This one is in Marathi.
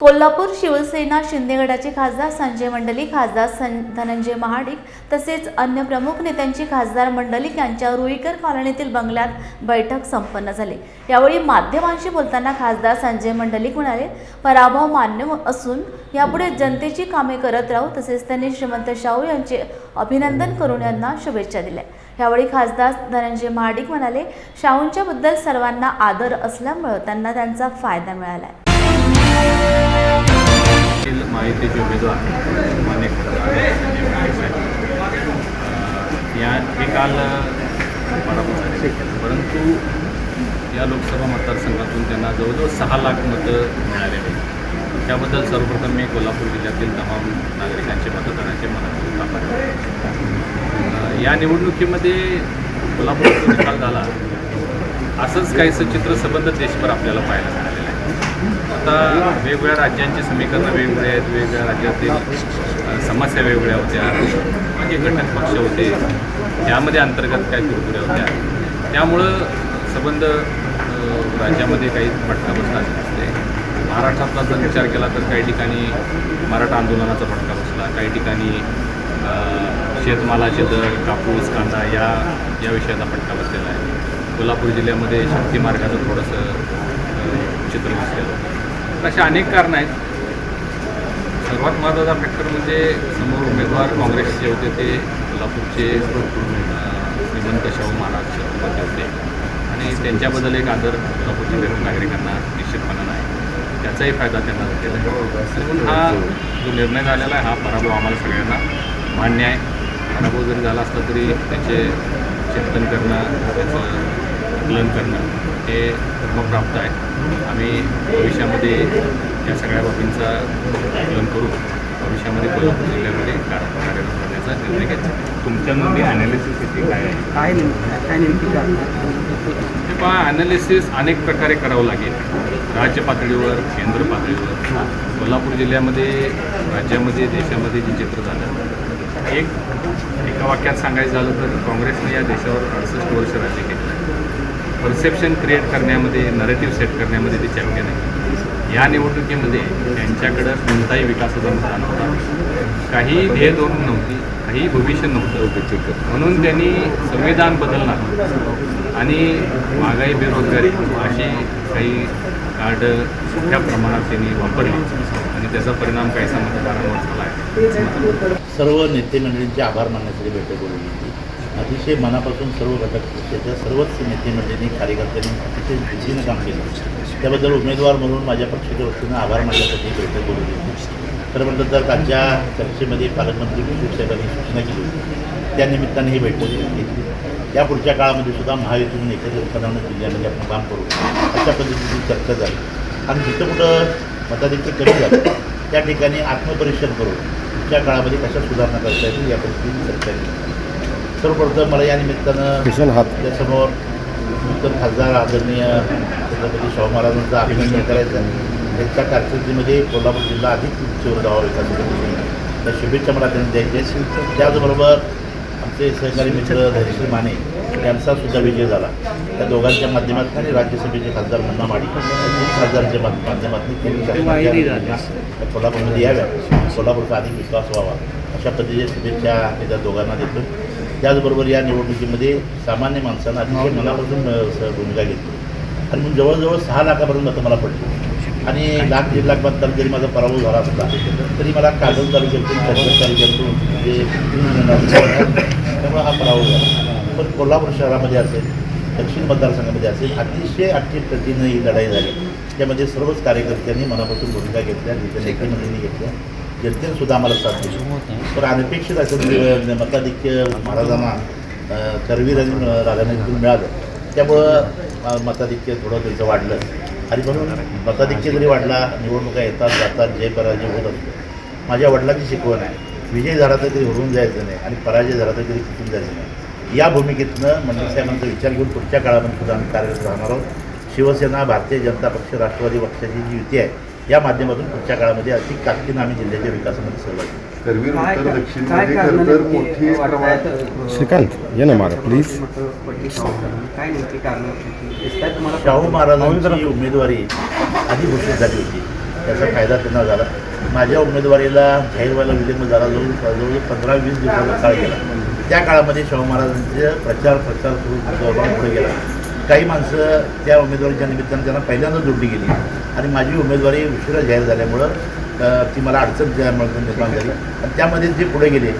कोल्हापूर शिवसेना शिंदेगडाचे खासदार संजय मंडलिक खासदार सं धनंजय महाडिक तसेच अन्य प्रमुख नेत्यांची खासदार मंडलिक यांच्या रुईकर कॉलनीतील बंगल्यात बैठक संपन्न झाली. यावेळी माध्यमांशी बोलताना खासदार संजय मंडलिक म्हणाले पराभव मान्य असून यापुढे जनतेची कामे करत राहू तसेच त्यांनी श्रीमंत शाहू यांचे अभिनंदन करून यांना शुभेच्छा दिल्या. यावेळी खासदार धनंजय महाडिक म्हणाले शाहूंच्याबद्दल सर्वांना आदर असल्यामुळं त्यांना त्यांचा फायदा मिळाला आहे माहितीचे उमेदवार मान्य या हे काल परंतु या लोकसभा मतदारसंघातून त्यांना जवळजवळ सहा लाख मतं मिळाले आहेत. त्याबद्दल सर्वप्रथम मी कोल्हापूर जिल्ह्यातील तमाम नागरिकांचे मतदारांचे मनापासून आभार या निवडणुकीमध्ये कोल्हापूरचा निकाल झाला. असंच काहीसं चित्र संबंध देशभर आपल्याला पाहायला मिळालं. आता वेगवेगळ्या राज्यांची समीकरणं वेगवेगळी आहेत वेगवेगळ्या राज्यातील समस्या वेगवेगळ्या होत्या म्हणजे घटक पक्ष होते त्यामध्ये अंतर्गत काही कुरकुऱ्या होत्या. त्यामुळं संबंध राज्यामध्ये काही फटका बसला असते महाराष्ट्रातला जर विचार केला तर काही ठिकाणी मराठा आंदोलनाचा फटका बसला काही ठिकाणी शेतमालाचे दर कापूस कांदा या या विषयाचा फटका बसलेला आहे. कोल्हापूर जिल्ह्यामध्ये शक्ती मार्गाचं थोडंसं चित्र बसलेलं होतं. अशा अनेक कारणं आहेत. सर्वात महत्त्वाचा फॅक्टर म्हणजे समोर उमेदवार काँग्रेसचे होते ते कोल्हापूरचे श्रीमंत शाहू महाराज छत्रपती होते. आणि त्यांच्याबद्दल एक आदर कोल्हापूरच्या नागरिकांना निश्चितपणानं आहे त्याचाही फायदा त्यांना झालेला आहे. म्हणून हा जो निर्णय झालेला आहे हा पराभव आम्हाला सगळ्यांना मान्य आहे. पराभव जरी झाला असला तरी त्याचे चिंतन करणं त्याचं आकलन करणं हे धर्मप्राप्त आहे. आम्ही भविष्यामध्ये या सगळ्या बाबींचा आकलन करू भविष्यामध्ये कोल्हापूर जिल्ह्यामध्ये कार- कार्यरत करण्याचा निर्णय घेतला तुमच्यामध्ये अनालिसिस येते काय आहे? काय नेमकी काय नेमकी कारण? हे पहा ॲनालिसिस अनेक प्रकारे करावं लागेल. राज्य पातळीवर केंद्र पातळीवर. कोल्हापूर जिल्ह्यामध्ये राज्यामध्ये देशामध्ये जे चित्र झालं. एक एका वाक्यात सांगायचं झालं तर काँग्रेसने या देशावर अडसष्ट वर्ष राज्य केलं. परसेप्शन क्रिएट करण्यामध्ये नरेटिव्ह सेट करण्यामध्ये ते चॅम्पियन आहे या निवडणुकीमध्ये त्यांच्याकडं कोणताही विकासाचा मुद्दा नव्हता. काही ध्येय धोरण नव्हती काही भविष्य नव्हतं. म्हणून त्यांनी संविधान बदलणार. आणि महागाई बेरोजगारी अशी काही कार्ड मोठ्या प्रमाणात त्यांनी वापरली. आणि त्याचा परिणाम काहीसा मतदारांवर झाला आहे. सर्व नेते मंडळींचे आभार मानण्यासाठी बैठक बोलवली होती अतिशय मनापासून सर्व घटक पक्षाच्या सर्वच नेते मंडळींनी कार्यकर्त्यांनी अतिशय जिद्दीनं काम केलं. त्याबद्दल उमेदवार म्हणून माझ्या पक्षाच्या वतीनं आभार मानण्यासाठी बैठक बोलवली होती. खरं म्हटलं तर कालच्या चर्चेमध्ये पालकमंत्री मुश्रीफ साहेबांनी सूचना केली होती. त्या निमित्ताने ही बैठक घेतली या पुढच्या काळामध्ये सुद्धा महायुतीतून एकत्रितपणानं जिल्ह्यामध्ये आपण काम करू. अशा पद्धतीची चर्चा झाली. आणि जिथं कुठं मताधिक्य कमी झालं त्या ठिकाणी आत्मपरीक्षण करून पुढच्या काळामध्ये कशा सुधारणा करता येतील या पद्धतीने चर्चा केली. सर्वप्रथम मला या निमित्तानं त्यासमोर नूतन खासदार आदरणीय छत्रपती शाहू महाराजांचं अभिनंदन करायचं. त्यांच्या कारकिर्दीमध्ये कोल्हापूर जिल्हा अधिक उंचीवर जावा विकासासाठी त्या शुभेच्छा मला त्यांनी द्यायच्या. त्याचबरोबर आमचे सहकारी मित्र धैर्यश्री माने यांचा सुद्धा विजय झाला. त्या दोघांच्या माध्यमातून आणि राज्यसभेचे खासदार मुन्ना माडी खासदारांच्या माध्य- माध्यमातून कोल्हापूरमध्ये याव्या कोल्हापूरचा अधिक विकास व्हावा. अशा पद्धतीच्या शुभेच्छा त्या दोघांना देतो. त्याचबरोबर या निवडणुकीमध्ये सामान्य माणसांना अतिशय मनापासून भूमिका घेतली. आणि मग जवळजवळ सहा लाखापर्यंत मतं मला पडली. आणि लाख दीड लाख मतदान जरी माझा पराभव झाला असला तरी मला कागद तालुक्यातून कर्जत तालुक्यातून जे त्यामुळे हा पराभव झाला. पण कोल्हापूर शहरामध्ये असेल दक्षिण मतदारसंघामध्ये असेल अतिशय अटीतटीनं ही लढाई झाली. त्यामध्ये सर्वच कार्यकर्त्यांनी मनापासून भूमिका घेतल्या जिथे नेते घेतल्या. जनतेने सुद्धा आम्हाला साथ दिली तर अनपेक्षित असं मताधिक्य महाराजांना करवीर आणि राजांना मिळालं. त्यामुळं मताधिक्य थोडं त्यांचं वाढलं. आणि म्हणून मताधिक्य जरी वाढला निवडणुका येतात जातात जय पराजय होत असतो. माझ्या वडिलांची शिकवण आहे विजय झाला तर कधी हरवून जायचं नाही आणि पराजय झाला तर कधी कुठून जायचं नाही. या भूमिकेतनं मंडळ साहेबांचा विचार घेऊन पुढच्या काळामध्ये सुद्धा आम्ही कार्यरत राहणार आहोत. शिवसेना भारतीय जनता पक्ष राष्ट्रवादी पक्षाची जी युती आहे या माध्यमातून पुढच्या काळामध्ये अधिक ताकदीनं आम्ही जिल्ह्याच्या विकासामध्ये सहभागी. करवीर उत्तर दक्षिणमध्ये खरं तर मोठी प्रमाणात श्रीकांत, ये ना मारा, प्लीज. मतं पडली शाहूंना. काय नेमकी कारण दिसतात तुम्हाला शाहू महाराजांची उमेदवारी आधी घोषित झाली होती. त्याचा फायदा त्यांना झाला. माझ्या उमेदवारीला जाहीर व्हायला विलंब झाला. जवळ जवळ पंधरा वीस दिवसाचा काळ गेला. त्या काळामध्ये शाहू महाराजांचे प्रचार प्रचार सुरू पुढे गेला. काही माणसं त्या उमेदवारीच्या निमित्तानं त्यांना पहिल्यांदा जोडली गेली. आणि माझी उमेदवारी उशिरा जाहीर झाल्यामुळं ती मला अडचण निर्माण झाली. आणि त्यामध्ये जे पुढे गेले